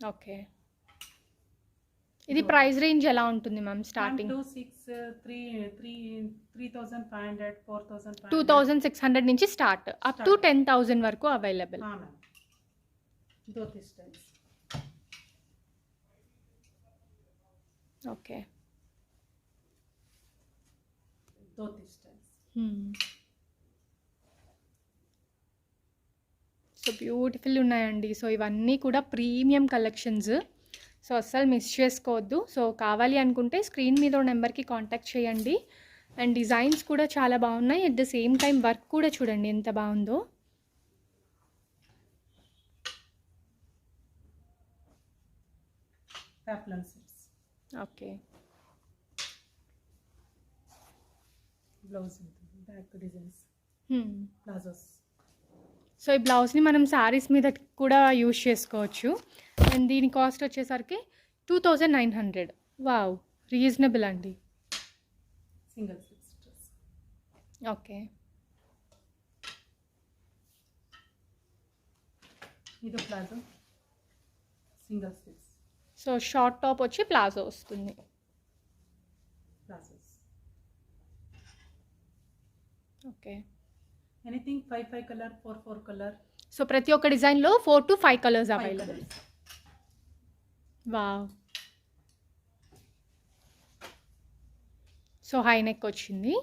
Okay. ఇది price range ఎలా ఉంటుంది ma'am starting? Two six three three three thousand five hundred four thousand two thousand six hundred నుంచి start up to ten thousand వరకు available okay so beautiful ఉన్నాయండి. So ఇవన్నీ కూడా premium collections. So అస్సలు miss చేసుకోవద్దు. So కావాలి అనుకుంటే screen మీద నెంబర్కి కాంటాక్ట్ చేయండి. అండ్ డిజైన్స్ కూడా చాలా బాగున్నాయి. At the same time work కూడా చూడండి ఎంత బాగుందో. Okay blouse back designs palazzos so ఈ బ్లౌజ్ని మనం శారీస్ మీద కూడా యూజ్ చేసుకోవచ్చు. అండ్ దీని కాస్ట్ వచ్చేసరికి two thousand nine hundred. Wow! Reasonable అండి. Single okay. ఇది palazzo? Single slips so short top వచ్చి ప్లాజో వస్తుంది. Okay. Anything five five colour four four colour so ప్రతి ఒక్క డిజైన్లో four to five colours available wow so high neck వచ్చింది.